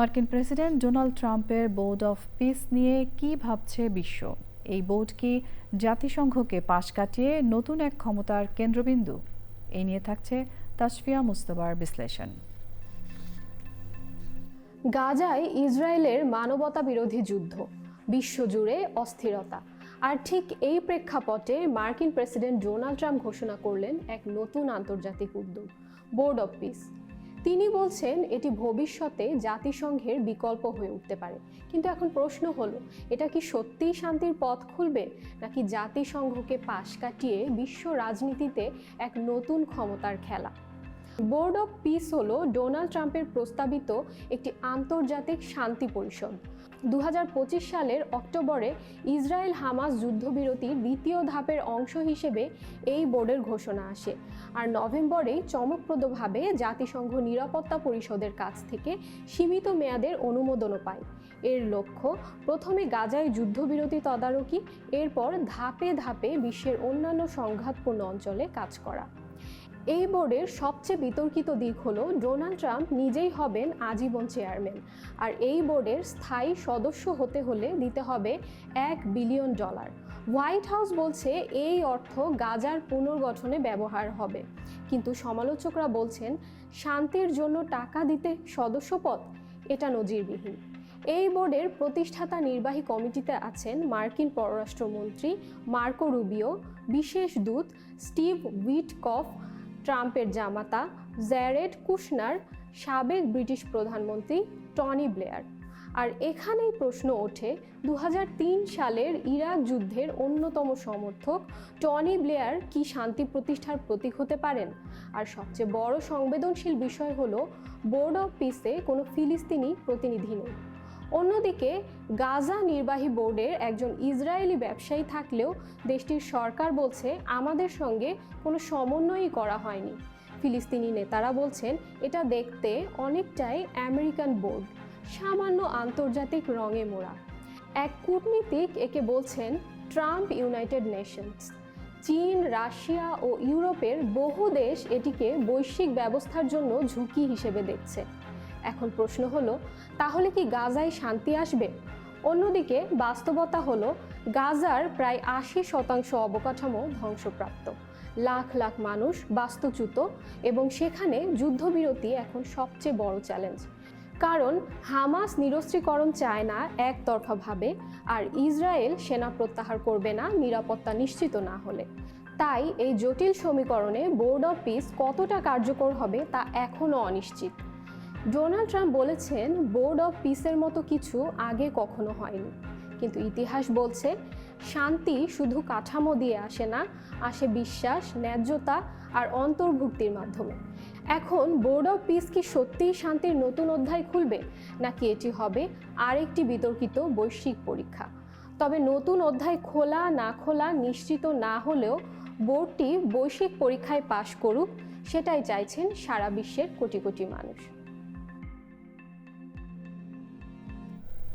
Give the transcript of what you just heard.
মার্কিন president Donald ট্রাম্পের board of peace নিয়ে কি ভাবছে বিশ্ব? এই বোর্ড কি জাতিসংঘকে পাশ কাটিয়ে নতুন এক ক্ষমতার কেন্দ্রবিন্দু? এই নিয়ে থাকছে তাসফিয়া মুস্তবার বিশ্লেষণ। গাজায় ইসরায়েলের মানবতা বিরোধী যুদ্ধ, বিশ্বজুড়ে অস্থিরতা। আর ঠিক এই প্রেক্ষাপটে মার্কিন প্রেসিডেন্ট ডোনাল্ড ট্রাম্প ঘোষণা করলেন এক নতুন আন্তর্জাতিক উদ্যোগ, বোর্ড অফ পিস। তিনি বলছেন, এটি ভবিষ্যতে জাতিসংঘের বিকল্প হয়ে উঠতে পারে। কিন্তু এখন প্রশ্ন হলো, এটা কি সত্যিই শান্তির পথ খুলবে? নাকি জাতিসংঘকে পাশ কাটিয়ে বিশ্ব রাজনীতিতে এক নতুন ক্ষমতার খেলা? বোর্ড অফ পিস হলো ডোনাল্ড ট্রাম্পের প্রস্তাবিত একটি আন্তর্জাতিক শান্তি পরিষদ। দু হাজার পঁচিশ সালের অক্টোবরে ইসরায়েল হামাস যুদ্ধবিরতির দ্বিতীয় ধাপের অংশ হিসেবে এই বোর্ডের ঘোষণা আসে। আর নভেম্বরে চমকপ্রদভাবে জাতিসংঘ নিরাপত্তা পরিষদের কাছ থেকে সীমিত মেয়াদের অনুমোদনও পায়। এর লক্ষ্য, প্রথমে গাজায় যুদ্ধবিরতি তদারকি, এরপর ধাপে ধাপে বিশ্বের অন্যান্য সংঘাতপূর্ণ অঞ্চলে কাজ করা। এই বোর্ডের সবচেয়ে বিতর্কিত দিক হলো, ডোনাল্ড ট্রাম্প নিজেই হবেন আজীবন চেয়ারম্যান। আর এই বোর্ডের স্থায়ী সদস্য হতে হলে দিতে হবে এক বিলিয়ন ডলার। হোয়াইট হাউস বলছে এই অর্থ গাজার পুনর্গঠনে ব্যবহার হবে। কিন্তু সমালোচকরা বলছেন, শান্তির জন্য টাকা দিতে সদস্যপদ এটা নজিরবিহীন। এই বোর্ডের প্রতিষ্ঠাতা নির্বাহী কমিটিতে আছেন মার্কিন পররাষ্ট্রমন্ত্রী মার্কো রুবিও, বিশেষ দূত স্টিভ উইটকফ ট্রাম্পের জামাতা জ্যারেড কুশনার, সাবেক ব্রিটিশ প্রধানমন্ত্রী টনি ব্লেয়ার। আর এখানেই প্রশ্ন ওঠে দু হাজার তিন সালের ইরাক যুদ্ধের অন্যতম সমর্থক টনি ব্লেয়ার কি শান্তি প্রতিষ্ঠার প্রতীক হতে পারেন? আর সবচেয়ে বড় সংবেদনশীল বিষয় হলো, বোর্ড অফ পিসে কোনো ফিলিস্তিনি প্রতিনিধি নেই। অন্যদিকে, গাজা নির্বাহী বোর্ডের একজন ইসরায়েলি ব্যবসায়ী থাকলেও দেশটির সরকার বলছে আমাদের সঙ্গে কোনো সমন্বয়ই করা হয়নি। ফিলিস্তিনি নেতারা বলছেন এটা দেখতে অনেকটাই আমেরিকান বোর্ড, সামান্য আন্তর্জাতিক রঙে মোড়া। এক কূটনীতিক একে বলছেন ট্রাম্প ইউনাইটেড নেশনস। চীন, রাশিয়া ও ইউরোপের বহু দেশ এটিকে বৈশ্বিক ব্যবস্থার জন্য ঝুঁকি হিসেবে দেখছে। এখন প্রশ্ন হলো, তাহলে কি গাজায় শান্তি আসবে? অন্যদিকে বাস্তবতা হলো, গাজার প্রায় আশি শতাংশ অবকাঠামো ধ্বংসপ্রাপ্ত। লাখ লাখ মানুষ বাস্তুচ্যুত এবং সেখানে যুদ্ধবিরতি এখন সবচেয়ে বড় চ্যালেঞ্জ। কারণ হামাস নিরস্ত্রীকরণ চায় না একতরফাভাবে আর ইসরায়েল সেনা প্রত্যাহার করবে না, নিরাপত্তা নিশ্চিত না হলে। তাই এই জটিল সমীকরণে বোর্ড অফ পিস কতটা কার্যকর হবে তা এখনও অনিশ্চিত। ডোনাল্ড ট্রাম্প বলেছেন বোর্ড অফ পিসের মতো কিছু আগে কখনো হয়নি। কিন্তু ইতিহাস বলছে, শান্তি শুধু কাঠামো দিয়ে আসে না, আসে বিশ্বাস, ন্যায্যতা আর অন্তর্ভুক্তির মাধ্যমে। এখন বোর্ড অফ পিস কি সত্যিই শান্তির নতুন অধ্যায় খুলবে? নাকি এটি হবে আরেকটি বিতর্কিত বৈশ্বিক পরীক্ষা? তবে নতুন অধ্যায় খোলা, না খোলা, নিশ্চিত না হলেও বোর্ডটি বৈশ্বিক পরীক্ষায় পাশ করুক, সেটাই চাইছেন সারা বিশ্বের কোটি কোটি মানুষ।